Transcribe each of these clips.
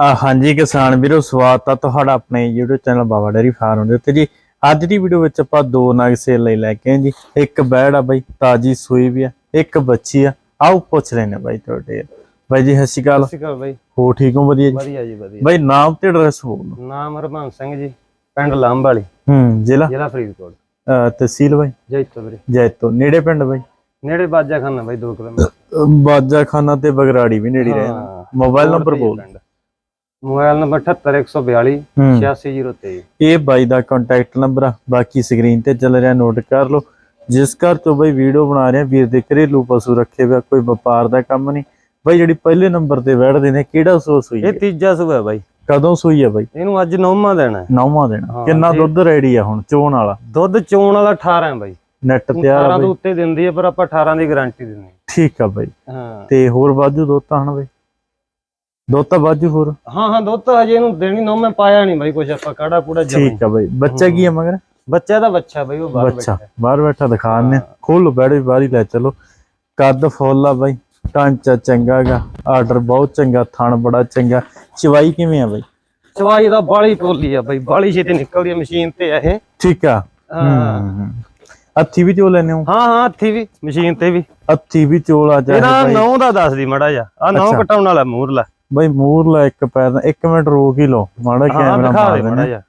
ਹਾਂਜੀ ਕਿਸਾਨ ਵੀਰੋ ਸਵਾਗਤ ਆ ਤੁਹਾਡਾ ਆਪਣੇ YouTube channel Baba dairy farm ਦੇ ਉੱਤੇ ਜੀ। ਅੱਜ ਦੀ ਵੀਡੀਓ ਵਿੱਚ ਆਪਾਂ ਦੋ ਨਗ ਸੇਲ ਲਈ ਲੈ ਕੇ ਆਏ ਜੀ। ਇੱਕ ਬੈੜ ਆ ਬਾਈ ਤਾਜੀ ਸੂਈ ਵੀ ਆ ਇੱਕ ਬੱਚੀ ਆ। ਆਓ ਪੁੱਛ ਲੈਣੇ ਬਾਈ ਤੁਹਾਡੇ ਬਾਈ ਜੀ ਸਤਿ ਸ਼੍ਰੀ ਅਕਾਲ। ਸਤਿ ਸ਼੍ਰੀ ਅਕਾਲ ਬਾਈ। ਹੋ ਠੀਕ ਹੋ? ਵਧੀਆ ਜੀ? ਵਧੀਆ ਜੀ ਵਧੀਆ। ਬਾਈ ਨਾਮ ਤੇ ਐਡਰੈਸ ਬੋਲੋ ਨਾਮ ਹਰਮਨ ਸਿੰਘ ਜੀ ਪਿੰਡ ਲੰਬ ਵਾਲੀ ਹੂੰ ਜ਼ਿਲ੍ਹਾ? ਜ਼ਿਲ੍ਹਾ ਫਰੀਦਕੋਟ। ਤਹਿਸੀਲ ਬਾਈ? ਜੈਤੋ ਵੀਰੇ। ਜੈਤੋ। ਨੇੜੇ ਪਿੰਡ ਬਾਈ? ਨੇੜੇ ਬਾਜਾ ਖਾਨਾ ਬਾਈ 2 ਕਿਲੋਮੀਟਰ। ਬਾਜਾ ਖਾਨਾ ਤੇ ਬਗਰਾੜੀ ਵੀ ਨੇੜੇ ਰਹਿੰਦਾ। ਹਾਂ। ਮੋਬਾਈਲ ਨੰਬਰ ਬੋਲ। ਮੋਬਾਈਲ ਨੰਬਰ 78142 ਹੂੰ। 86023 ਇਹ ਬਾਈ ਦਾ ਕੰਟੈਕਟ ਨੰਬਰ ਆ। ਬਾਕੀ ਸਕਰੀਨ ਤੇ ਚੱਲ ਰਿਹਾ ਨੋਟ ਕਰ ਲਓ। ਜਿਸ ਘਰ ਤੋਂ ਬਾਈ ਵੀਡੀਓ ਬਣਾ ਰਿਹਾ ਵੀਰ ਦੇ ਘਰੇਲੂ ਪਸ਼ੂ ਰੱਖੇ ਹੋਇਆ ਕੋਈ ਵਪਾਰ ਦਾ ਕੰਮ ਨਹੀਂ। ਬਾਈ ਜਿਹੜੀ ਪਹਿਲੇ ਨੰਬਰ ਤੇ ਬੈਠਦੇ ਨੇ ਕਿਹੜਾ ਸੂਆ ਸੂਈ ਇਹ ਤੀਜਾ ਸੂਆ ਹੈ ਬਾਈ। ਕਦੋਂ ਸੂਈ ਹੈ ਬਾਈ? ਇਹਨੂੰ ਅੱਜ ਨੌਵਾਂ ਦੇਣਾ ਹੈ। ਨੌਵਾਂ ਦੇਣਾ ਕਿੰਨਾ ਦੁੱਧ ਰੈਡੀ ਆ ਹੁਣ ਚੋਣ ਵਾਲਾ? ਦੁੱਧ ਚੋਣ ਵਾਲਾ 18 ਹੈ ਬਾਈ। ਨੈਟ ਤਿਆਰ 18 ਆ ਬਾਈ। ਉੱਤੇ ਦਿੰਦੀ ਹੈ ਪਰ ਆਪਾਂ 18 ਦੀ ਗਾਰੰਟੀ ਦਿੰਦੇ ਠੀਕ ਆ ਬਾਈ। ਤੇ ਹੋਰ ਬਾਜੂ ਦੁੱਧ ਤਾਂ ਹਣ ਬਾਈ? ਦੁੱਧ ਤਾਂ ਬਾਜੂ ਹੋਰ। ਹਾਂ ਹਾਂ ਦੁੱਧ ਤਾਂ ਹਜੇ ਇਹਨੂੰ ਦੇਣੀ ਨੌ ਮੈਂ ਪਾਇਆ ਨਹੀਂ ਬਾਈ ਕੁਛ ਆਪਾਂ ਕਾੜਾ ਕੂੜਾ ਜਮਾ। ਠੀਕ ਆ ਬਾਈ। ਬੱਚਾ ਕੀ ਆ ਮਗਰ? ਬੱਚਾ ਦਾ ਬੱਚਾ ਬਾਈ ਉਹ ਬਾਹਰ ਬੈਠਾ। ਹੈ। ਬਾਹਰ ਬੈਠਾ ਦਿਖਾ ਦਿੰਦੇ ਖੋਲ ਬੈਠ ਵੀ ਬਾਹਰ ਹੀ ਲੈ ਚਲੋ। ਕੱਦ ਫੁੱਲ ਆ ਬਾਈ। ਢਾਂਚਾ ਚੰਗਾਗਾ ਆਰਡਰ ਬਹੁਤ ਚੰਗਾ ਥਣ ਬੜਾ ਚੰਗਾ। ਚਵਾਈ ਕਿਵੇਂ ਆ ਬਾਈ? ਚਵਾਈ ਦਾ ਬਾਲੀ ਪੋਲੀ ਆ ਬਾਈ ਬਾਲੀ ਛੇਤੀ ਨਿਕਲਦੀ ਆ ਮਸ਼ੀਨ ਤੇ ਆ ਇਹ। ਠੀਕ ਆ। ਹਾਂ। ਹੂੰ ਅੱਥੀ ਵੀ ਚੋਲ ਲੈਨੇ ਹੋ? ਹਾਂ ਹਾਂ ਹੱਥੀ ਵੀ ਮਸ਼ੀਨ ਤੇ ਵੀ। ਅੱਥੀ ਵੀ ਚੋਲ ਆ ਚਾਹੇ ਇਹਦਾ ਬਾਈ। ਨੌ ਦਾ ਦੱਸਦੀ ਮੜਾ ਜਾ ਆ ਨੌ ਅੱਛਾ। ਕਟਾਉਣ ਵਾਲਾ ਮੂਰਲਾ ਬਾਈ ਮੂਰ ਲਾ ਇੱਕ ਪੈਰ ਦਾ ਇੱਕ ਮਿੰਟ ਰੋਕ ਹੀ ਲਓ ਮਾੜਾ ਕੈਮਰਾ ਮਾਰ ਦੇ ਦੇਣਾ।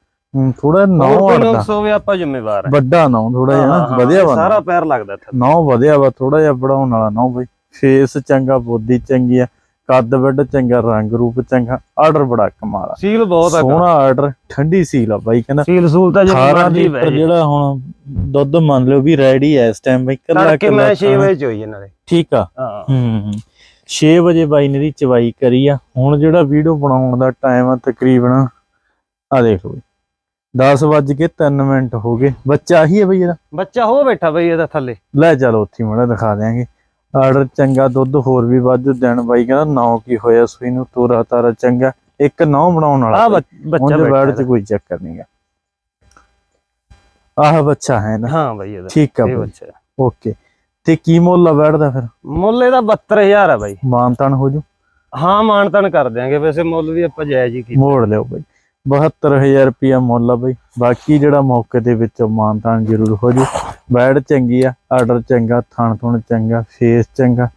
ਥੋੜਾ ਨੌ ਹੋਰ ਕੋਈ ਅੜਦਾ ਹੋਵੇ ਆਪਾਂ ਜ਼ਿੰਮੇਵਾਰ ਹੈ। ਵੱਡਾ ਨੌ ਥੋੜਾ ਜਿਹਾ ਵਧੀਆ ਵਾ ਸਾਰਾ ਪੈਰ ਲੱਗਦਾ ਇੱਥੇ। ਨੌ ਵਧਿਆ ਵਾ ਥੋੜਾ ਜਿਹਾ ਬਣਾਉਣ ਵਾਲਾ ਨੌ ਬਾਈ। ਫੇਸ ਚੰਗਾ ਬੋਦੀ ਚੰਗੀ ਆ ਕੱਦ ਵੱਡ ਚੰਗਾ ਰੰਗ ਰੂਪ ਚੰਗਾ ਆਰਡਰ ਬੜਾ ਕਮਾਲ ਆ। ਸੀਲ ਬਹੁਤ ਆ ਸੋਹਣਾ ਆਰਡਰ ਠੰਡੀ ਸੀਲ ਆ ਬਾਈ ਕਹਿੰਦਾ ਸੀਲ ਸੂਲ ਤਾਂ 18 ਮਰਜ਼ੀ ਲੀਟਰ ਜਿਹੜਾ ਹੁਣ ਦੁੱਧ ਮੰਨ ਲਓ ਵੀ ਰੈਡੀ ਹੈ ਇਸ ਟਾਈਮ ਬਾਈ ਕੱਲਾ ਤੜਕੇ ਮੈਂ ਕੱਲਾ 6 ਵਜੇ ਚ ਹੋਈ ਨਾਲੇ ਠੀਕ ਆ। ਹਾਂ। ਹੂੰ 6 ਵਜੇ ਬਾਈ ਨੇ ਦੀ ਚਵਾਈ ਕਰੀ ਆ। ਹੁਣ ਜਿਹੜਾ ਵੀਡੀਓ ਬਣਾਉਣ ਦਾ ਟਾਈਮ ਆ ਤਕਰੀਬਨ ਆ ਦੇਖ ਲਓ 10 ਵੱਜ ਕੇ 3 ਮਿੰਟ ਹੋ ਗਏ। ਬੱਚਾ ਆਹੀ ਹੈ ਬਈ ਇਹਦਾ? ਬੱਚਾ ਹੋ ਬੈਠਾ ਬਈ ਇਹਦਾ ਥੱਲੇ। ਲੈ ਚਲੋ ਉੱਥੇ ਮੜਾ ਦਿਖਾ ਦਿਆਂਗੇ। ਆਰਡਰ ਚੰਗਾ ਦੁੱਧ ਹੋਰ ਵੀ ਵਾਧੂ ਦੇਣ। ਬਾਈ ਕਹਿੰਦਾ ਨੌ ਕੀ ਹੋਇਆ ਸੂਈ ਨੂੰ? ਤੋਰਾ ਤਾਰਾ ਚੰਗਾ। ਇੱਕ ਨੌ ਬਣਾਉਣ ਵਾਲਾ ਆ ਬਾਈ। ਬੱਚਾ ਉਹਦੇ ਬੈਠਾ ਚ ਕੋਈ ਚੱਕਰ ਨਹੀਂਗਾ ਆਹ ਬੱਚਾ ਹੈ ਨਾ? ਹਾਂ ਬਈ ਇਹਦਾ। ਠੀਕ ਆ ਬਾਈ। ਬੱਚਾ ਓਕੇ। ਤੇ ਕੀ ਮੁੱਲ ਆ ਬੈਠਦਾ ਫਿਰ? ਮੁੱਲ ਇਹਦਾ 72000 ਆ ਬਾਈ। ਮਾਨਤਾਨ ਹੋ ਜੂ? ਹਾਂ ਮਾਨਤਨ ਕਰ ਦਿਆਂਗੇ। ਵੈਸੇ ਮੁੱਲ ਵੀ ਆਪਾਂ ਜਾਇਜ਼ ਹੀ ਕੀਤਾ। ਮੋੜ ਲਿਓ ਬਾਈ। 72000 ਰੁਪਿਆ ਮੁੱਲ ਆ ਬਾਈ। ਬਾਕੀ ਜਿਹੜਾ ਮੌਕੇ ਦੇ ਵਿੱਚ ਮਾਨਤਾਨ ਜ਼ਰੂਰ ਹੋ ਜੂ। ਬੈਡ ਚੰਗੀ ਆ ਆਰਡਰ ਚੰਗਾ ਥਣ ਥੁਣ ਚੰਗਾ ਫੇਸ ਚੰਗਾ।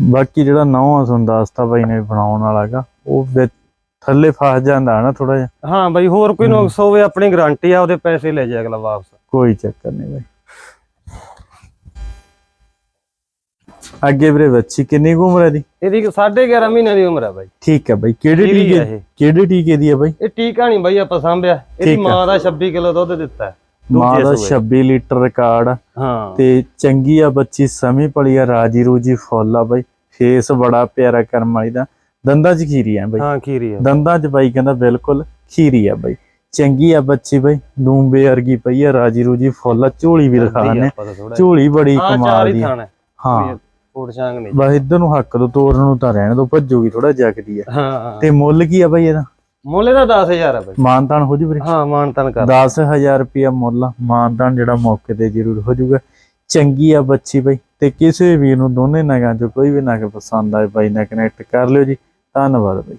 ਬਾਕੀ ਜਿਹੜਾ ਨਵਾਂ ਤੁਹਾਨੂੰ ਦੱਸਤਾ ਬਾਈ ਨੇ ਬਣਾਉਣ ਵਾਲਾਗਾ ਉਹ ਵਿੱਚ ਥੱਲੇ ਫਸ ਜਾਂਦਾ ਨਾ ਥੋੜਾ ਜਿਹਾ। ਹਾਂ ਬਾਈ ਹੋਰ ਕੋਈ ਨੁਕਸ ਹੋਵੇ ਆਪਣੀ ਗਾਰੰਟੀ ਆ ਉਹਦੇ ਪੈਸੇ ਲੈ ਜਾ ਅਗਲਾ ਵਾਪਸ। ਕੋਈ ਚੱਕਰ ਨਹੀਂ ਬਾਈ। ਅੱਗੇ ਵੀਰੇ ਬੱਚੀ ਕਿੰਨੀ ਕੁ ਉਮਰ ਹੈ ਦੀ ਇਹਦੀ 11.5 ਮਹੀਨੇ ਦੀ ਉਮਰ ਆ ਬਾਈ। ਠੀਕ ਹੈ ਬਾਈ ਕਿਹੜੇ ਟੀਕੇ ਕਿਹੜੇ ਟੀਕੇ ਦੀ ਹੈ ਬਾਈ? ਇਹ ਟੀਕਾ ਨਹੀਂ ਬਾਈ ਆਪਾਂ ਸਾਂਭਿਆ। ਇਹਦੀ। ਮਾਂ ਦਾ 26 ਕਿਲੋ ਦੁੱਧ ਦਿੱਤਾ ਹੈ। ਮਾਂ ਦਾ ਸੂਏ। 26 ਲੀਟਰ ਰਿਕਾਰਡ ਹਾਂ। ਤੇ ਚੰਗੀ ਆ ਬੱਚੀ ਸਮੀ ਪਲੀ ਆ ਰਾਜੀ ਰੂਜੀ ਫੁੱਲ ਆ ਬਾਈ। ਫੇਸ ਬੜਾ ਪਿਆਰਾ ਕਰਮ ਵਾਲੀ ਦਾ। ਦੰਦਾਂ 'ਚ ਖੀਰੀ ਆ ਬਾਈ। ਹਾਂ ਖੀਰੀ ਆ। ਦੰਦਾਂ 'ਚ ਬਾਈ ਕਹਿੰਦਾ ਬਿਲਕੁਲ ਖੀਰੀ ਆ ਬਾਈ। ਚੰਗੀ ਆ ਬੱਚੀ ਬਾਈ। ਦੂੰਬੇ ਵਰਗੀ ਪਈ ਆ ਰਾਜੀ ਰੂਜੀ ਫੁੱਲ ਝੋਲੀ ਵੀ ਤਾਂ ਥੋੜਾ ਝੋਲੀ ਬੜੀ ਹਾਂ ਕਮਾਲ ਹੀ ਦੀ ਹਾਂ। ਫੂਡ ਛਾਂਗ ਨਹੀਂ। ਬਸ ਇੱਧਰ ਨੂੰ ਹੱਕ ਦੋ ਤੋਰਨ ਨੂੰ ਤਾਂ ਰਹਿਣ ਦੋ ਭੱਜੂਗੀ ਥੋੜਾ ਜਗਦੀ ਆ। ਹਾਂ। ਤੇ ਮੁੱਲ ਕੀ ਆ ਬਾਈ ਇਹਦਾ? ਮੁੱਲ ਇਹਦਾ 10000 ਆ ਬਾਈ। ਮਾਨਤਾਨ ਹੋ ਜੂ ਵੀਰੇ? ਹਾਂ ਮਾਨਤਨ ਕਰ। 10000 ਰੁਪਿਆ ਮੁੱਲ। ਮਾਨਤਾਨ ਜਿਹੜਾ ਮੌਕੇ ਤੇ ਜ਼ਰੂਰ ਹੋ ਜਾਊਗਾ ਚੰਗੀ ਆ ਬੱਚੀ ਬਈ। ਤੇ ਕਿਸੇ ਵੀਰ ਨੂੰ ਦੋਨੇ ਨਗਾਂ ਚੋਂ ਕੋਈ ਵੀ ਨਗ ਪਸੰਦ ਆਏ ਬਾਈ ਨਾਲ ਕਨੈਕਟ ਕਰ ਲਿਓ ਜੀ। ਧੰਨਵਾਦ ਬਈ।